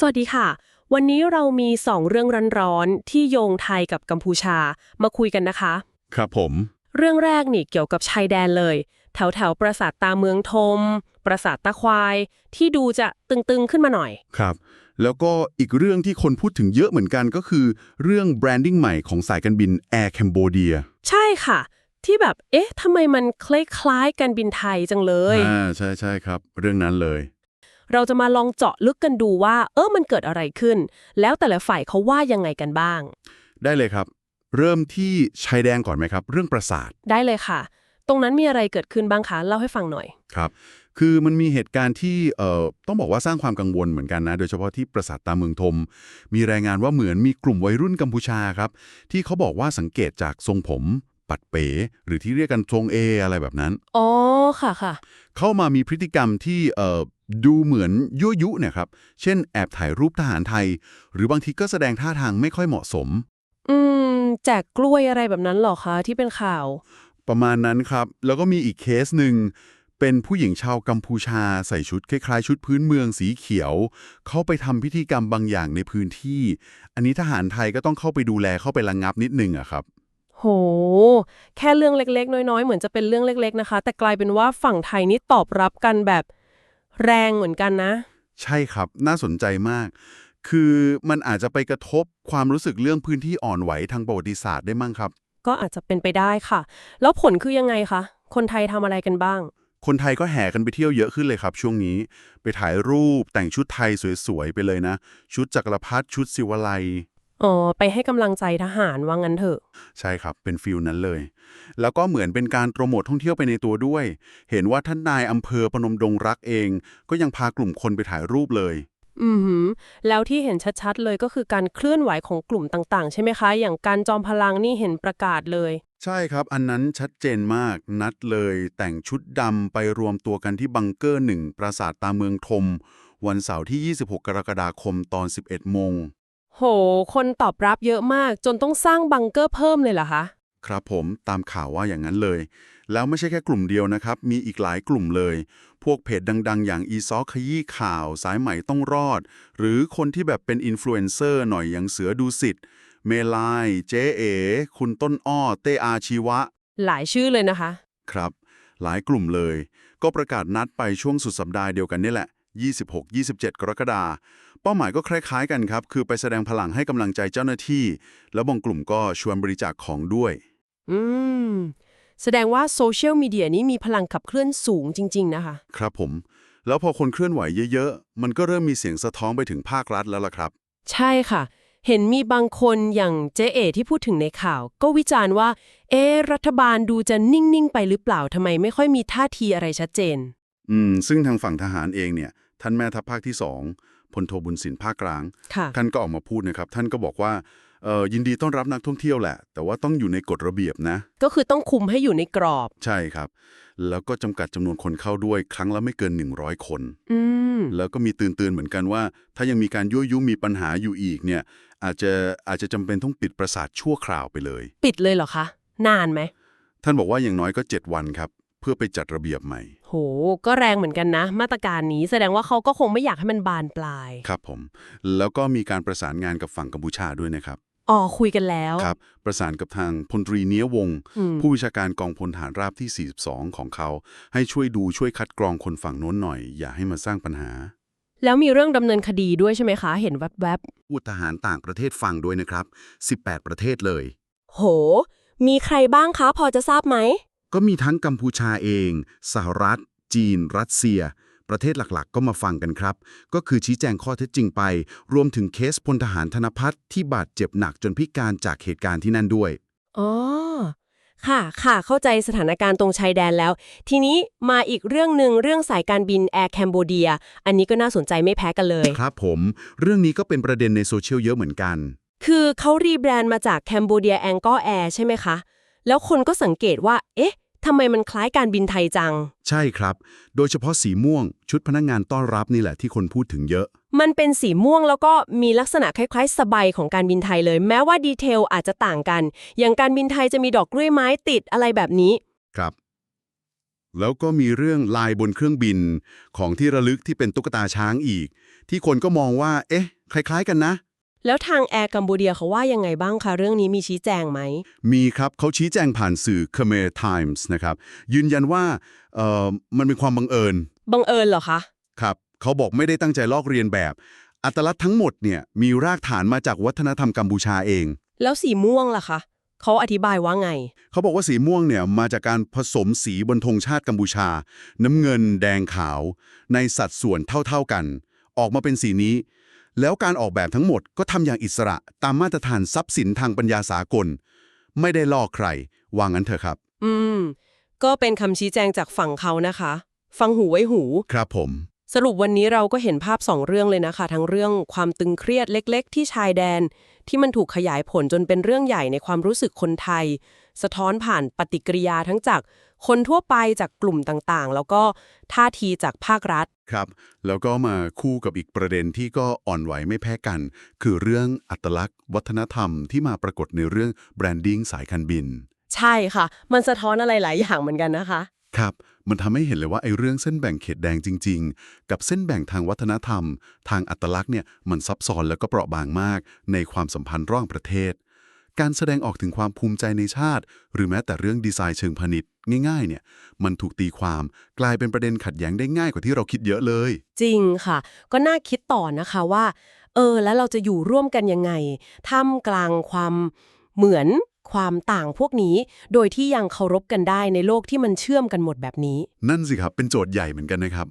สวัสดีค่ะ วันนี้เรามี 2 เรื่องร้อนๆที่โยงไทยกับกัมพูชามาคุยกันนะคะ ครับผม เรื่องแรกนี่เกี่ยวกับชายแดนเลย แถวแถวๆปราสาทตาเมืองทม ปราสาทตาควาย ที่ดูจะตึงๆขึ้นมาหน่อย ครับ แล้วก็อีกเรื่องที่คนพูดถึงเยอะเหมือนกันก็คือ เรื่องแบรนดิ้งใหม่ของสายการบิน Air Cambodia ใช่ค่ะ ที่แบบเอ๊ะทำไมมันคล้ายๆกันบินไทยจังเลยอ่าใช่ใช่ครับ เรื่องนั้นเลย เราจะมาลองเจาะลึกกันดูว่า เออมันเกิดอะไรขึ้น แล้วแต่ละฝ่ายเขาว่ายังไงกันบ้าง ได้เลยครับ เริ่มที่ชายแดนก่อนไหมครับ เรื่องปราสาทได้เลยค่ะ ตรงนั้นมีอะไรเกิดขึ้นบ้างคะเล่าให้ฟังหน่อยครับ คือมันมีเหตุการณ์ที่เอ่อต้องบอกว่าสร้างความกังวลเหมือนกันนะ โดยเฉพาะที่ปราสาทตาเมืองทม มีรายงานว่าเหมือนมีกลุ่มวัยรุ่นกัมพูชาครับ ที่เขาบอกว่าสังเกตจากทรงผม ปัดเป๋ หรือที่เรียกกันทรงเออะไรแบบนั้น อ๋อค่ะค่ะ เข้ามามีพฤติกรรมที่เอ่อ ดูเหมือนยั่วยุเนี่ยครับ เช่นแอบถ่ายรูปทหารไทย หรือบางทีก็แสดงท่าทางไม่ค่อยเหมาะสม อืม แจกกล้วยอะไรแบบนั้นเหรอคะ ที่เป็นข่าว ประมาณนั้นครับ แล้วก็มีอีกเคสหนึ่ง เป็นผู้หญิงชาวกัมพูชาใส่ชุดคล้ายๆ ชุดพื้นเมืองสีเขียว เขาไปทำพิธีกรรมบางอย่างในพื้นที่ อันนี้ทหารไทยก็ต้องเข้าไปดูแลเข้าไประงงับนิดนึงอะครับโห แค่เรื่องเล็กๆ น้อยๆ เหมือนจะเป็นเรื่องเล็ก ๆ นะคะ แต่กลายเป็นว่าฝั่งไทยนี่ตอบรับกันแบบ แรงเหมือนกันนะ ใช่ครับน่าสนใจมาก คือมันอาจจะไปกระทบความรู้สึกเรื่องพื้นที่อ่อนไหวทางประวัติศาสตร์ได้มั่งครับ ก็อาจจะเป็นไปได้ค่ะ แล้วผลคือยังไงคะคนไทยทำอะไรกันบ้าง คนไทยก็แห่กันไปเที่ยวเยอะขึ้นเลยครับ ช่วงนี้ไปถ่ายรูปแต่งชุดไทยสวยๆไปเลยนะ ชุดจักรพรรดิชุดศิวไลย อ๋อ ไปให้กำลังใจทหารว่างั้นเถอะ ใช่ครับ เป็นฟิลนั้นเลย แล้วก็เหมือนเป็นการโปรโมทท่องเที่ยวไปในตัวด้วย เห็นว่าท่านนายอำเภอพนมดงรักเอง ก็ยังพากลุ่มคนไปถ่ายรูปเลย อือหือ แล้วที่เห็นชัดๆเลยก็คือการเคลื่อนไหวของกลุ่มต่างๆ ใช่ไหมคะ อย่างการจอมพลังนี่เห็นประกาศเลย ใช่ครับ อันนั้นชัดเจนมาก นัดเลย แต่งชุดดำไปรวมตัวกันที่บังเกอร์หนึ่งปราสาทตาเมืองทม วันเสาร์ที่ 26 กรกฎาคมตอน 11 โมง โห คนตอบรับเยอะมากจนต้องสร้างบังเกอร์เพิ่มเลยเหรอคะ ครับผมตามข่าวว่าอย่างนั้นเลย แล้วไม่ใช่แค่กลุ่มเดียวนะครับ มีอีกหลายกลุ่มเลย พวกเพจดัง ๆ อย่างอีซอขยี้ข่าว สายใหม่ต้องรอด หรือคนที่แบบเป็นอินฟลูเอนเซอร์หน่อยอย่างเสือดูสิทธิ์เมลาย เจ๊เอ คุณต้นอ้อ เตอาชีวะ หลายชื่อเลยนะคะ ครับ หลายกลุ่มเลย ก็ประกาศนัดไปช่วงสุดสัปดาห์เดียวกันนี่แหละ 26-27 กรกฎาคมเป้าหมายก็คล้ายๆกันครับ คือไปแสดงพลังให้กำลังใจเจ้าหน้าที่ แล้วบางกลุ่มก็ชวนบริจาคของด้วย อืม แสดงว่าโซเชียลมีเดียนี้มีพลังขับเคลื่อนสูงจริง ๆ นะคะ ครับผม แล้วพอคนเคลื่อนไหวเยอะๆ มันก็เริ่มมีเสียงสะท้อนไปถึงภาครัฐแล้วล่ะครับ ใช่ค่ะ เห็นมีบางคนอย่างเจ๊เอที่พูดถึงในข่าว ก็วิจารณ์ว่า เอ๊ะรัฐบาลดูจะนิ่ง ๆ ไปหรือเปล่าทำไมไม่ค่อยมีท่าทีอะไรชัดเจน อืม ซึ่งทางฝั่งทหารเองเนี่ย ท่านแม่ทัพภาคที่สองพลโทบุญสินภาคกลางค่ะท่านก็ออกมาพูดนะครับ ท่านก็บอกว่าเออยินดีต้อนรับนักท่องเที่ยวแหละ แต่ว่าต้องอยู่ในกฎระเบียบนะ ก็คือต้องคุมให้อยู่ในกรอบ ใช่ครับ แล้วก็จำกัดจำนวนคนเข้าด้วยครั้งละไม่เกิน 100 คนอืมแล้วก็มีเตือนๆเหมือนกันว่า ถ้ายังมีการยั่วยุมีปัญหาอยู่อีกเนี่ย อาจจะอาจจะจำเป็นต้องปิดปราสาทชั่วคราวไปเลย ปิดเลยเหรอคะ นานไหมท่านบอกว่าอย่างน้อยก็ 7 วันครับเพื่อไปจัดระเบียบใหม่ โห ก็แรงเหมือนกันนะ มาตรการนี้แสดงว่าเขาก็คงไม่อยากให้มันบานปลาย ครับผม แล้วก็มีการประสานงานกับฝั่งกัมพูชาด้วยนะครับอ๋อคุยกันแล้ว ครับ ประสานกับทางพลตรีเนี้ยวงศ์อืมผู้วิชาการกองพลฐานราบที่ 42 ของเขา ให้ช่วยดูช่วยคัดกรองคนฝั่งโน้นหน่อย อย่าให้มาสร้างปัญหา แล้วมีเรื่องดำเนินคดีด้วยใช่ไหมคะ เห็นแวบพูดทหารต่างประเทศฟังด้วยนะครับ 18 ประเทศเลยๆโห มีใครบ้างคะ พอจะทราบไหม ก็มีทั้งกัมพูชาเอง สหรัฐ จีน รัสเซีย ประเทศหลักๆ ก็มาฟังกันครับ ก็คือชี้แจงข้อเท็จจริงไป รวมถึงเคสพลทหารธนพัฒน์ที่บาดเจ็บหนักจนพิการจากเหตุการณ์ที่นั่นด้วย อ๋อ ค่ะ ค่ะ เข้าใจสถานการณ์ตรงชายแดนแล้ว ทีนี้มาอีกเรื่องหนึ่งเรื่องสายการบินแอร์แคนโบเดีย อันนี้ก็น่าสนใจไม่แพ้กันเลย ครับผม เรื่องนี้ก็เป็นประเด็นในโซเชียลเยอะเหมือนกัน คือเขารีแบรนด์มาจากแคนโบเดียแองกอร์แอร์ใช่ไหมคะ แล้วคนก็สังเกตว่า เอ๊ะ ทำไมมันคล้ายการบินไทยจัง ใช่ครับ โดยเฉพาะสีม่วง ชุดพนักงานต้อนรับนี่แหละที่คนพูดถึงเยอะ มันเป็นสีม่วงแล้วก็มีลักษณะคล้ายๆ สบายของการบินไทยเลย แม้ว่าดีเทลอาจจะต่างกัน อย่างการบินไทยจะมีดอกกล้วยไม้ติดอะไรแบบนี้ ครับ แล้วก็มีเรื่องลายบนเครื่องบิน ของที่ระลึกที่เป็นตุ๊กตาช้างอีก ที่คนก็มองว่า เอ๊ะ คล้าย ๆ กันนะ แล้วทางแอร์กัมพูเดียเขาว่ายังไงบ้างคะ เรื่องนี้มีชี้แจงไหม มีครับเขาชี้แจงผ่านสื่อ Khmer Times นะครับ ยืนยันว่าเอ่อมันเป็นความบังเอิญบังเอิญเหรอคะ ครับเขาบอกไม่ได้ตั้งใจลอกเรียนแบบ อัตลักษณ์ทั้งหมดเนี่ยมีรากฐานมาจากวัฒนธรรมกัมพูชาเอง แล้วสีม่วงล่ะคะเขาอธิบายว่าไง เขาบอกว่าสีม่วงเนี่ยมาจากการผสมสีบนธงชาติกัมพูชา น้ำเงินแดงขาว ในสัดส่วนเท่าๆกัน ออกมาเป็นสีนี้ แล้วการออกแบบทั้งหมดก็ทำอย่างอิสระตามมาตรฐานทรัพย์สินทางปัญญาสากล ไม่ได้ลอกใครวางงั้นเถอะครับ อืม ก็เป็นคำชี้แจงจากฝั่งเขานะคะ ฟังหูไว้หู ครับผม สรุปวันนี้เราก็เห็นภาพสองเรื่องเลยนะคะ ทั้งเรื่องความตึงเครียดเล็ก ๆ ที่ชายแดน ที่มันถูกขยายผลจนเป็นเรื่องใหญ่ในความรู้สึกคนไทย สะท้อนผ่านปฏิกิริยาทั้งจากคนทั่วไปจากกลุ่มต่างๆ แล้วก็ท่าทีจากภาครัฐ ครับ แล้วก็มาคู่กับอีกประเด็นที่ก็อ่อนไหวไม่แพ้กัน คือเรื่องอัตลักษณ์ วัฒนธรรมที่มาปรากฏในเรื่องแบรนดิ้งสายการบิน ใช่ค่ะ มันสะท้อนอะไรหลายอย่างเหมือนกันนะคะ ครับ มันทำให้เห็นเลยว่าไอ้เรื่องเส้นแบ่งเขตแดงจริง ๆ กับเส้นแบ่งทางวัฒนธรรม ทางอัตลักษณ์เนี่ยมันซับซ้อนแล้วก็เปราะบางมาก ในความสัมพันธ์ระหว่างประเทศ การแสดงออกถึงความภูมิใจในชาติ หรือแม้แต่เรื่องดีไซน์เชิงพาณิชย์ง่ายๆเนี่ยมันถูกตีความกลายเป็นประเด็นขัดแย้งได้ง่ายกว่าที่เราคิดเยอะเลย จริงค่ะ ก็น่าคิดต่อนะคะว่า เออ แล้วเราจะอยู่ร่วมกันยังไงท่ามกลางความเหมือนความต่างพวกนี้ โดยที่ยังเคารพกันได้ในโลกที่มันเชื่อมกันหมดแบบนี้ นั่นสิครับเป็นโจทย์ใหญ่เหมือนกันนะครับ